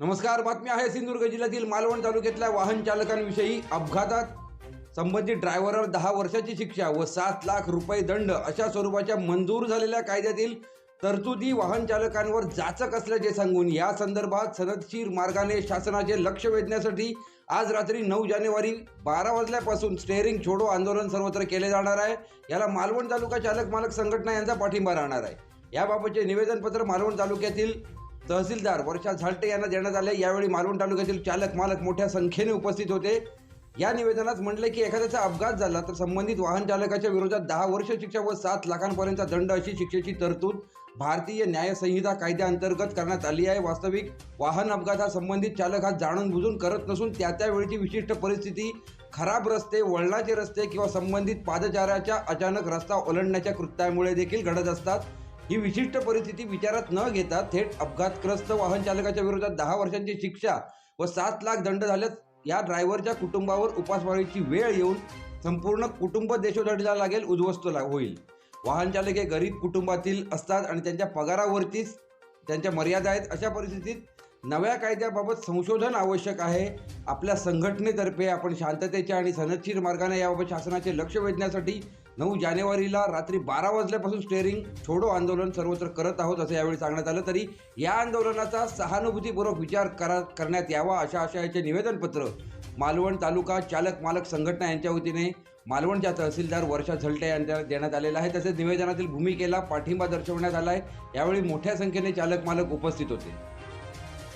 नमस्कार बातमी आहे सिंधुदुर्ग जिल्ह्यातील मालवण तालुक्यातल्या वाहन चालकांविषयी अपघातात. संबंधित ड्रायव्हरवर दहा वर्षाची शिक्षा व सात लाख रुपये दंड अशा स्वरूपाच्या मंजूर झालेल्या कायद्यातील तरतुदी वाहन चालकांवर जाचक असल्याचे सांगून या संदर्भात सनदशीर मार्गाने शासनाचे लक्ष वेधण्यासाठी आज रात्री नऊ जानेवारी बारा वाजल्यापासून स्टेअरिंग छोडो आंदोलन सर्वत्र केले जाणार आहे. याला मालवण तालुका चालक मालक संघटना यांचा पाठिंबा राहणार आहे. याबाबतचे निवेदनपत्र मालवण तालुक्यातील तहसीलदार वर्षा झालटे यांना देण्यात आले. यावेळी मालवण तालुक्यातील चालक मालक मोठ्या संख्येने उपस्थित होते. या निवेदनात म्हटले की एखाद्याचा अपघात झाला तर संबंधित वाहन चालकाच्या विरोधात दहा वर्ष शिक्षा व सात लाखांपर्यंतचा दंड अशी शिक्षेची तरतूद भारतीय न्यायसंहिता कायद्याअंतर्गत करण्यात आली आहे. वास्तविक वाहन अपघात हा संबंधित चालक हा जाणून बुजून करत नसून त्या त्यावेळीची विशिष्ट परिस्थिती खराब रस्ते वळणाचे रस्ते किंवा संबंधित पादचाऱ्याच्या अचानक रस्ता ओलांडण्याच्या कृत्यामुळे देखील घडत असतात. ही विशिष्ट परिस्थिती विचारात न घेता थेट अपघातग्रस्त वाहन चालकाच्या विरोधात दहा वर्षांची शिक्षा व सात लाख दंड झाल्यास या ड्रायव्हरच्या कुटुंबावर उपासमारीची वेळ येऊन संपूर्ण कुटुंब देशोधडीला लागेल उद्ध्वस्त होईल. वाहन चालक हे गरीब कुटुंबातील असतात आणि त्यांच्या पगारावरतीच त्यांच्या मर्यादा आहेत. अशा परिस्थितीत नव्या कायद्याबाबत संशोधन आवश्यक आहे. आपल्या संघटनेतर्फे आपण शांततेच्या आणि सनदशीर मार्गाने याबाबत शासनाचे लक्ष वेधण्यासाठी नऊ जानेवारीला रात्री बारा वाजल्यापासून स्टेअरिंग छोडो आंदोलन सर्वत्र करत आहोत असं यावेळी सांगण्यात आलं. तरी या आंदोलनाचा सहानुभूतीपूर्वक विचार करा करण्यात यावा अशा आशयाचे निवेदनपत्र मालवण तालुका चालक मालक संघटना यांच्या वतीने मालवणच्या तहसीलदार वर्षा झलटे यांना देण्यात आलेला आहे. तसेच निवेदनातील भूमिकेला पाठिंबा दर्शवण्यात आला आहे. यावेळी मोठ्या संख्येने चालक मालक उपस्थित होते.